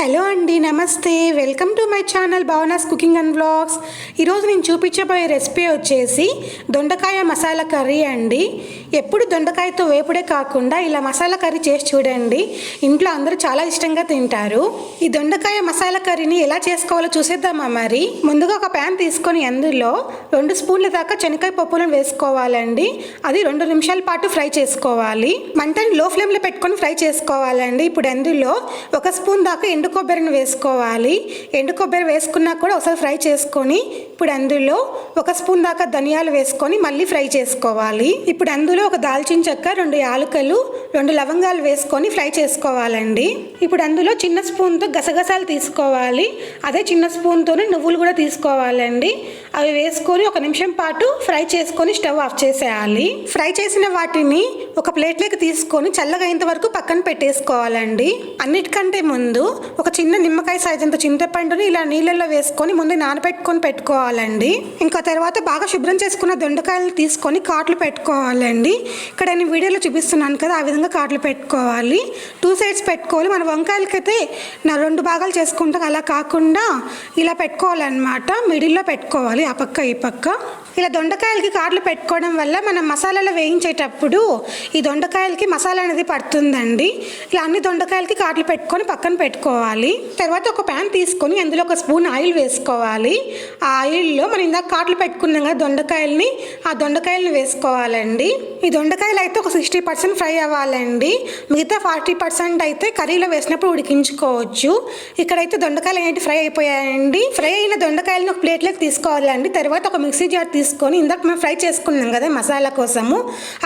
Hello అండి నమస్తే. Welcome to my channel Bhavana's cooking and blogs ఈరోజు నేను చూపించబోయే రెసిపీ వచ్చేసి దొండకాయ మసాలా కర్రీ అండి. ఎప్పుడు దొండకాయతో వేపుడే కాకుండా ఇలా మసాలా కర్రీ చేసి చూడండి. ఇంట్లో అందరూ చాలా ఇష్టంగా తింటారు. ఈ దొండకాయ మసాలా కర్రీని ఎలా చేసుకోవాలో చూసేద్దామా మరి? ముందుగా ఒక ప్యాన్ తీసుకొని అందులో రెండు స్పూన్ల దాకా శనగకాయ పప్పులను వేసుకోవాలండి. అది రెండు నిమిషాల పాటు ఫ్రై చేసుకోవాలి. మంటని లో ఫ్లేమ్లో పెట్టుకొని ఫ్రై చేసుకోవాలండి. ఇప్పుడు అందులో ఒక స్పూన్ దాకా ఎండు ఎండు కొబ్బరిని వేసుకోవాలి. ఎండు కొబ్బరి వేసుకున్నా కూడా ఒకసారి ఫ్రై చేసుకొని ఇప్పుడు అందులో ఒక స్పూన్ దాకా ధనియాలు వేసుకొని మళ్ళీ ఫ్రై చేసుకోవాలి. ఇప్పుడు అందులో ఒక దాల్చిన చెక్క రెండు యాలకులు రెండు లవంగాలు వేసుకొని ఫ్రై చేసుకోవాలండి. ఇప్పుడు అందులో చిన్న స్పూన్తో గసగసాలు తీసుకోవాలి. అదే చిన్న స్పూన్తోనే నువ్వులు కూడా తీసుకోవాలండి. అవి వేసుకొని ఒక నిమిషం పాటు ఫ్రై చేసుకొని స్టవ్ ఆఫ్ చేసేయాలి. ఫ్రై చేసిన వాటిని ఒక ప్లేట్లోకి తీసుకొని చల్లగైనంత వరకు పక్కన పెట్టేసుకోవాలండి. అన్నిటికంటే ముందు ఒక చిన్న నిమ్మకాయ సైజ్ అంత చింతపండుని ఇలా నీళ్ళల్లో వేసుకొని ముందు నానబెట్టుకొని పెట్టుకోవాలండి. ఇంకా తర్వాత బాగా శుభ్రం చేసుకున్న దొండకాయలు తీసుకొని కాట్లు పెట్టుకోవాలండి. ఇక్కడ నేను వీడియోలో చూపిస్తున్నాను కదా ఆ విధంగా కాట్లు పెట్టుకోవాలి. టూ సైడ్స్ పెట్టుకోవాలి. మన వంకాయలకైతే నా రెండు భాగాలు చేసుకుంటాం. అలా కాకుండా ఇలా పెట్టుకోవాలన్నమాట. మిడిల్లో పెట్టుకోవాలి. ఆ పక్క ఈ పక్క. ఇలా దొండకాయలకి కార్లు పెట్టుకోవడం వల్ల మనం మసాలాలో వేయించేటప్పుడు ఈ దొండకాయలకి మసాలా అనేది పడుతుందండి. ఇలా అన్ని దొండకాయలకి కార్లు పెట్టుకొని పక్కన పెట్టుకోవాలి. తర్వాత ఒక ప్యాన్ తీసుకొని అందులో ఒక స్పూన్ ఆయిల్ వేసుకోవాలి. ఆ ఆయిల్లో మనం ఇందాక కాట్లు పెట్టుకున్నాం కదా దొండకాయల్ని ఆ దొండకాయలని వేసుకోవాలండి. ఈ దొండకాయలు అయితే ఒక సిక్స్టీ పర్సెంట్ ఫ్రై అవ్వాలండి. మిగతా ఫార్టీ పర్సెంట్ అయితే కర్రీలో వేసినప్పుడు ఉడికించుకోవచ్చు. ఇక్కడైతే దొండకాయలు ఏంటి ఫ్రై అయిపోయాయండి. ఫ్రై అయిన దొండకాయలను ఒక ప్లేట్లోకి తీసుకోవాలండి. తర్వాత ఒక మిక్సీ జార్ తీసుకొని ఇందాక మేము ఫ్రై చేసుకున్నాం కదా మసాలా కోసము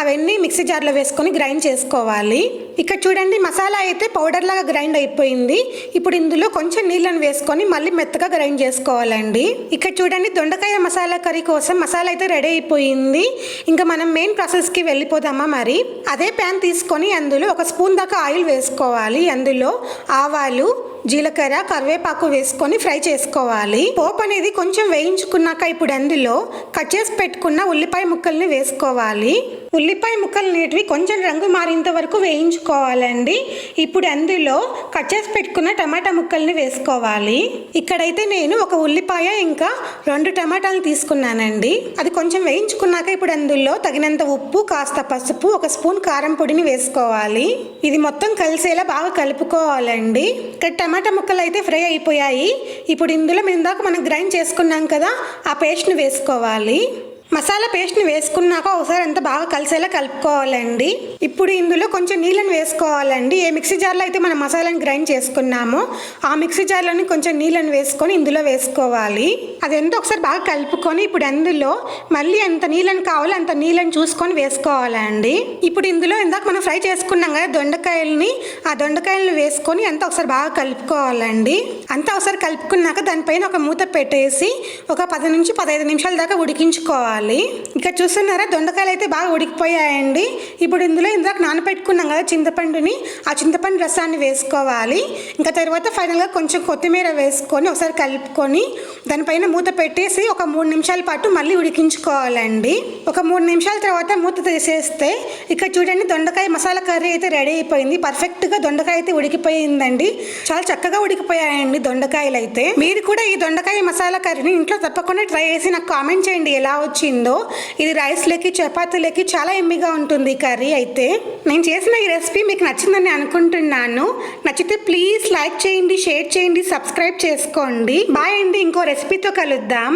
అవన్నీ మిక్సీ జార్లో వేసుకొని గ్రైండ్ చేసుకోవాలి. ఇక్కడ చూడండి మసాలా అయితే పౌడర్ లాగా గ్రైండ్ అయిపోయింది. ఇప్పుడు ఇందులో కొంచెం నీళ్ళని వేసుకొని మళ్ళీ మెత్తగా గ్రైండ్ చేసుకోవాలండి. ఇక్కడ చూడండి దొండకాయ మసాలా కర్రీ కోసం మసాలా అయితే రెడీ అయిపోయింది. ఇంకా మనం మెయిన్ ప్రాసెస్కి వెళ్ళిపోదామా మరి? అదే ప్యాన్ తీసుకొని అందులో ఒక స్పూన్ దాకా ఆయిల్ వేసుకోవాలి. అందులో ఆవాలు జీలకర్ర కరివేపాకు వేసుకొని ఫ్రై చేసుకోవాలి. పోపు అనేది కొంచెం వేయించుకున్నాక ఇప్పుడు అందులో కట్ చేసి పెట్టుకున్న ఉల్లిపాయ ముక్కల్ని వేసుకోవాలి. ఉల్లిపాయ ముక్కలు నేటివి కొంచెం రంగు మారేంత వరకు వేయించుకోవాలండి. ఇప్పుడు అందులో కట్ చేసి పెట్టుకున్న టమాటా ముక్కల్ని వేసుకోవాలి. ఇక్కడైతే నేను ఒక ఉల్లిపాయ ఇంకా రెండు టమాటాలు తీసుకున్నానండి. అది కొంచెం వేయించుకున్నాక ఇప్పుడు అందులో తగినంత ఉప్పు కాస్త పసుపు ఒక స్పూన్ కారం పొడిని వేసుకోవాలి. ఇది మొత్తం కలిసేలా బాగా కలుపుకోవాలండి. ఇక్కడ టమాటా ముక్కలు అయితే ఫ్రై అయిపోయాయి. ఇప్పుడు ఇందులో ఇందాక మనం గ్రైండ్ చేసుకున్నాం కదా ఆ పేస్ట్ని వేసుకోవాలి. మసాలా పేస్ట్ని వేసుకున్నాక ఒకసారి అంతా బాగా కలిసేలా కలుపుకోవాలండి. ఇప్పుడు ఇందులో కొంచెం నీళ్ళని వేసుకోవాలండి. ఏ మిక్సీ జార్లో అయితే మనం మసాలాని గ్రైండ్ చేసుకున్నామో ఆ మిక్సీ జార్లోని కొంచెం నీళ్ళని వేసుకొని ఇందులో వేసుకోవాలి. అదంతా ఒకసారి బాగా కలుపుకొని ఇప్పుడు అందులో మళ్ళీ ఎంత నీళ్ళని కావాలో అంత నీళ్ళని చూసుకొని వేసుకోవాలండి. ఇప్పుడు ఇందులో ఇందాక మనం ఫ్రై చేసుకున్నాం కదా దొండకాయలని ఆ దొండకాయలను వేసుకొని అంతా ఒకసారి బాగా కలుపుకోవాలండి. అంతా ఒకసారి కలుపుకున్నాక దానిపైన ఒక మూత పెట్టేసి ఒక పది నుంచి పదహైదు నిమిషాల దాకా ఉడికించుకోవాలి. ఇక్కడ చూస్తున్నారా దొండకాయలు అయితే బాగా ఉడికిపోయాయండి. ఇప్పుడు ఇందులో ఇందాక నానబెట్టుకున్నాం కదా చింతపండుని ఆ చింతపండు రసాన్ని వేసుకోవాలి. ఇంకా తర్వాత ఫైనల్గా కొంచెం కొత్తిమీర వేసుకొని ఒకసారి కలుపుకొని దానిపైన మూత పెట్టేసి ఒక మూడు నిమిషాల పాటు మళ్ళీ ఉడికించుకోవాలండి. ఒక మూడు నిమిషాల తర్వాత మూత తీసేస్తే ఇక్కడ చూడండి దొండకాయ మసాలా కర్రీ అయితే రెడీ అయిపోయింది. పర్ఫెక్ట్గా దొండకాయ అయితే ఉడికిపోయిందండి. చాలా చక్కగా ఉడికిపోయాయండి దొండకాయలు అయితే. మీరు కూడా ఈ దొండకాయ మసాలా కర్రీని ఇంట్లో తప్పకుండా ట్రై చేసి నాకు కామెంట్ చేయండి ఎలా వచ్చిందో. ఇది రైస్లోకి చపాతీలకి చాలా ఎమ్మిగా ఉంటుంది ఈ కర్రీ అయితే. నేను చేసిన ఈ రెసిపీ మీకు నచ్చిందని అనుకుంటున్నాను. నచ్చితే ప్లీజ్ లైక్ చేయండి షేర్ చేయండి సబ్స్క్రైబ్ చేసుకోండి. బాయ్ అండి ఇంకో రెసిపీతో కలుద్దాం